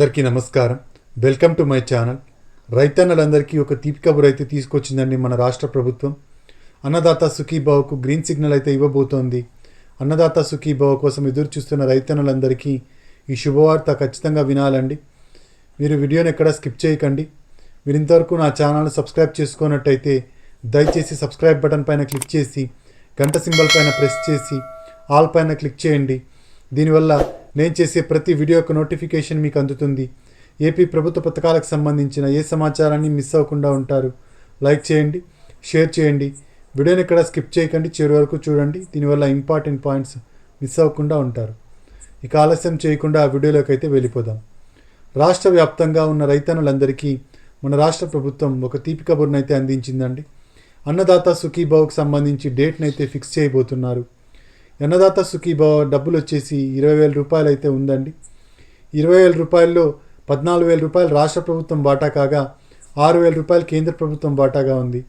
అందరికీ నమస్కారం. Welcome to my channel రైతన్నలందరికీ ఒక తీపి కబురు అయితే తీసుకొచ్చిందండి మన రాష్ట్ర ప్రభుత్వం. అన్నదాత సుఖీభావకు గ్రీన్ సిగ్నల్ అయితే ఇవ్వబోతోంది. అన్నదాత సుఖీభావ కోసం ఎదురు చూస్తున్న రైతన్నలందరికీ ఈ శుభవార్త ఖచ్చితంగా వినాలండి. మీరు వీడియోని ఎక్కడ స్కిప్ చేయకండి. మీరు ఇంతవరకు నా ఛానల్ సబ్స్క్రైబ్ చేసుకున్నట్టయితే దయచేసి సబ్స్క్రైబ్ బటన్ పైన క్లిక్ చేసి గంట సింబల్ పైన ప్రెస్ చేసి ఆల్ పైన క్లిక్ చేయండి. దీనివల్ల నేను చేసే ప్రతి వీడియో యొక్క నోటిఫికేషన్ మీకు అందుతుంది. ఏపీ ప్రభుత్వ పథకాలకు సంబంధించిన ఏ సమాచారాన్ని మిస్ అవ్వకుండా ఉంటారు? లైక్ చేయండి షేర్ చేయండి. వీడియోని ఇక్కడ స్కిప్ చేయకండి చివరి వరకు చూడండి. దీనివల్ల ఇంపార్టెంట్ పాయింట్స్ మిస్ అవ్వకుండా ఉంటారు. ఇక ఆలస్యం చేయకుండా ఆ వీడియోలోకి అయితే వెళ్ళిపోదాం. రాష్ట్ర వ్యాప్తంగా ఉన్న రైతన్నులందరికీ మన రాష్ట్ర ప్రభుత్వం ఒక తీపి కబుర్నైతే అయితే అందించిందండి. అన్నదాత సుఖీభావ్కి సంబంధించి డేట్నైతే అయితే ఫిక్స్ చేయబోతున్నారు. అన్నదాత సుఖీభావ డబ్బులు వచ్చేసి ఇరవై వేల రూపాయలు అయితే ఉందండి. ఇరవై వేల రూపాయల్లో పద్నాలుగు వేల రూపాయలు రాష్ట్ర ప్రభుత్వం వాటా కాగా ఆరు వేల రూపాయలు కేంద్ర ప్రభుత్వం వాటాగా ఉంది.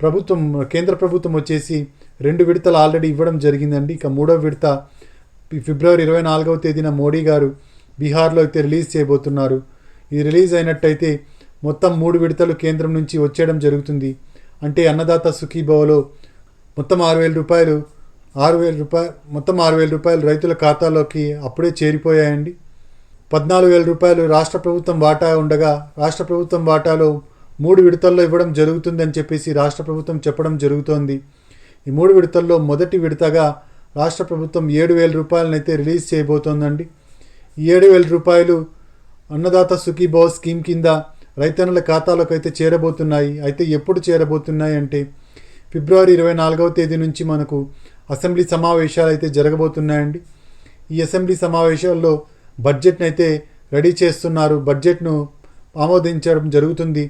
ప్రభుత్వం కేంద్ర ప్రభుత్వం వచ్చేసి రెండు విడతలు ఆల్రెడీ ఇవ్వడం జరిగిందండి. ఇక మూడో విడత ఫిబ్రవరి ఇరవై నాలుగవ తేదీన మోడీ గారు బీహార్లో అయితే రిలీజ్ చేయబోతున్నారు. ఇది రిలీజ్ అయినట్టయితే మొత్తం మూడు విడతలు కేంద్రం నుంచి వచ్చేయడం జరుగుతుంది. అంటే అన్నదాత సుఖీభవలో మొత్తం ఆరు వేల రూపాయలు ఆరు వేల రూపాయలు మొత్తం ఆరు వేల రూపాయలు రైతుల ఖాతాలోకి అప్పుడే చేరిపోయాయండి. పద్నాలుగు వేల రూపాయలు రాష్ట్ర ప్రభుత్వం వాటా ఉండగా రాష్ట్ర ప్రభుత్వం వాటాలో మూడు విడతల్లో ఇవ్వడం జరుగుతుందని చెప్పేసి రాష్ట్ర ప్రభుత్వం చెప్పడం జరుగుతోంది. ఈ మూడు విడతల్లో మొదటి విడతగా రాష్ట్ర ప్రభుత్వం ఏడు వేల రూపాయలనైతే రిలీజ్ చేయబోతోందండి. ఈ ఏడు వేల రూపాయలు అన్నదాత సుఖీభావ స్కీమ్ కింద రైతన్నుల ఖాతాలోకి అయితే చేరబోతున్నాయి. అయితే ఎప్పుడు చేరబోతున్నాయి అంటే ఫిబ్రవరి ఇరవై నాలుగవ తేదీ నుంచి మనకు అసెంబ్లీ సమావేశాలు అయితే జరగబోతున్నాయండి. ఈ అసెంబ్లీ సమావేశాల్లో బడ్జెట్ను అయితే రెడీ చేస్తున్నారు. బడ్జెట్ను ఆమోదించడం జరుగుతుంది.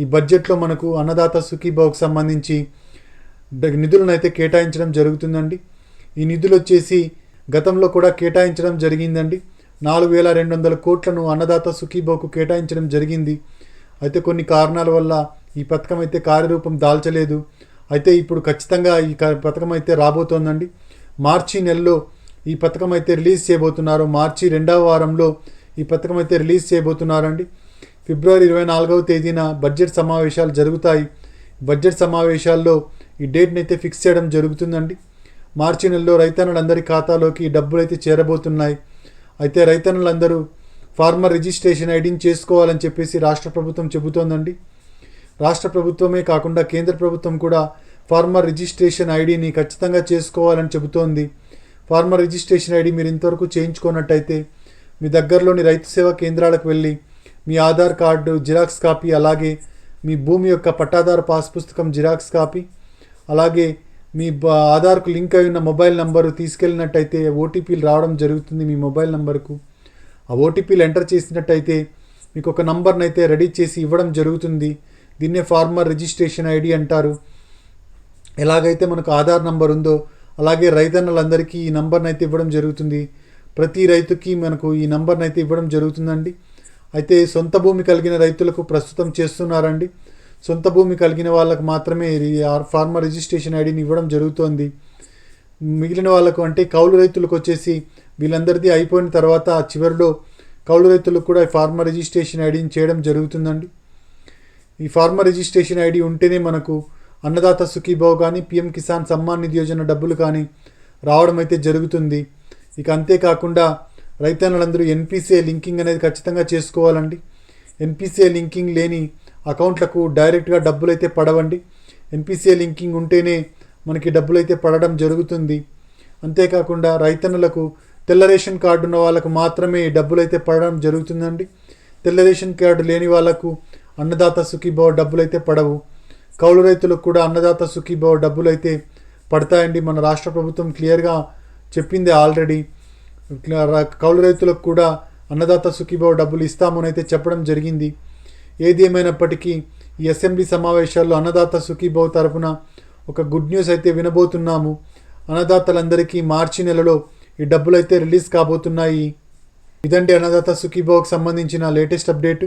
ఈ బడ్జెట్లో మనకు అన్నదాత సుఖీభావుకు సంబంధించి నిధులను అయితే కేటాయించడం జరుగుతుందండి. ఈ నిధులు వచ్చేసి గతంలో కూడా కేటాయించడం జరిగిందండి. నాలుగు వేల రెండు వందల కోట్లను అన్నదాత సుఖీభావుకు కేటాయించడం జరిగింది. అయితే కొన్ని కారణాల వల్ల ఈ పథకం అయితే కార్యరూపం దాల్చలేదు. అయితే ఇప్పుడు ఖచ్చితంగా ఈ పథకం అయితే రాబోతోందండి. మార్చి నెలలో ఈ పథకం అయితే రిలీజ్ చేయబోతున్నారు. మార్చి రెండవ వారంలో ఈ పథకం అయితే రిలీజ్ చేయబోతున్నారండి. ఫిబ్రవరి ఇరవై నాలుగవ తేదీన బడ్జెట్ సమావేశాలు జరుగుతాయి. బడ్జెట్ సమావేశాల్లో ఈ డేట్ని అయితే ఫిక్స్ చేయడం జరుగుతుందండి. మార్చి నెలలో రైతన్నులందరి ఖాతాలోకి ఈ డబ్బులు అయితే చేరబోతున్నాయి. అయితే రైతన్నులందరూ ఫార్మర్ రిజిస్ట్రేషన్ ఐడిని చేసుకోవాలని చెప్పేసి రాష్ట్ర ప్రభుత్వం చెబుతోందండి. రాష్ట్ర ప్రభుత్వమే కాకుండా కేంద్ర ప్రభుత్వం కూడా ఫార్మర్ రిజిస్ట్రేషన్ ఐడిని ఖచ్చితంగా చేసుకోవాలని చెబుతోంది. ఫార్మర్ రిజిస్ట్రేషన్ ఐడి మీరు ఇంతవరకు చేయించుకున్నట్టయితే మీ దగ్గరలోని రైతు సేవా కేంద్రాలకు వెళ్ళి మీ ఆధార్ కార్డు జిరాక్స్ కాపీ అలాగే మీ భూమి యొక్క పట్టాదారు పాస్ పుస్తకం జిరాక్స్ కాపీ అలాగే మీ ఆధార్కు లింక్ అయి ఉన్న మొబైల్ నంబరు తీసుకెళ్ళినట్టయితే ఓటీపీలు రావడం జరుగుతుంది మీ మొబైల్ నంబర్కు. ఆ ఓటీపీలు ఎంటర్ చేసినట్టయితే మీకు ఒక నంబర్ని అయితే రెడీ చేసి ఇవ్వడం జరుగుతుంది. దీన్నే ఫార్మర్ రిజిస్ట్రేషన్ ఐడి అంటారు. ఎలాగైతే మనకు ఆధార్ నంబర్ ఉందో అలాగే రైతన్నలందరికీ ఈ నంబర్ని అయితే ఇవ్వడం జరుగుతుంది. ప్రతి రైతుకి మనకు ఈ నంబర్ని అయితే ఇవ్వడం జరుగుతుందండి. అయితే సొంత భూమి కలిగిన రైతులకు ప్రస్తుతం చేస్తున్నారండి. సొంత భూమి కలిగిన వాళ్ళకు మాత్రమే ఫార్మర్ రిజిస్ట్రేషన్ ఐడిని ఇవ్వడం జరుగుతోంది. మిగిలిన వాళ్ళకు అంటే కౌలు రైతులకు వచ్చేసి వీళ్ళందరిది అయిపోయిన తర్వాత చివరిలో కౌలు రైతులకు కూడా ఫార్మర్ రిజిస్ట్రేషన్ ఐడిని చేయడం జరుగుతుందండి. ఈ ఫార్మర్ రిజిస్ట్రేషన్ ఐడి ఉంటేనే మనకు అన్నదాత సుఖీభావ్ కానీ పిఎం కిసాన్ సమ్మాన్ నిధి యోజన డబ్బులు కానీ రావడం అయితే జరుగుతుంది. ఇక అంతేకాకుండా రైతన్నలందరూ ఎన్పిసిఐ లింకింగ్ అనేది ఖచ్చితంగా చేసుకోవాలండి. ఎన్పిసిఐ లింకింగ్ లేని అకౌంట్లకు డైరెక్ట్గా డబ్బులు అయితే పడవండి. ఎన్పిసిఐ లింకింగ్ ఉంటేనే మనకి డబ్బులు అయితే పడడం జరుగుతుంది. అంతేకాకుండా రైతన్నులకు తెల్ల రేషన్ కార్డు ఉన్న వాళ్ళకు మాత్రమే డబ్బులు అయితే పడడం జరుగుతుందండి. తెల్ల రేషన్ కార్డు లేని వాళ్ళకు అన్నదాత సుఖీభావ డబ్బులు అయితే పడవు. కౌలు రైతులకు కూడా అన్నదాత సుఖీభావ డబ్బులు అయితే పడతాయండి. మన రాష్ట్ర ప్రభుత్వం క్లియర్గా చెప్పింది ఆల్రెడీ. కౌలు రైతులకు కూడా అన్నదాత సుఖీభావ డబ్బులు ఇస్తామని అయితే చెప్పడం జరిగింది. ఏది ఏమైనప్పటికీ ఈ అసెంబ్లీ సమావేశాల్లో అన్నదాత సుఖీభావ్ తరపున ఒక గుడ్ న్యూస్ అయితే వినబోతున్నాము. అన్నదాతలందరికీ మార్చి నెలలో ఈ డబ్బులు అయితే రిలీజ్ కాబోతున్నాయి. ఇదండి అన్నదాత సుఖీభావ్కి సంబంధించిన లేటెస్ట్ అప్డేటు.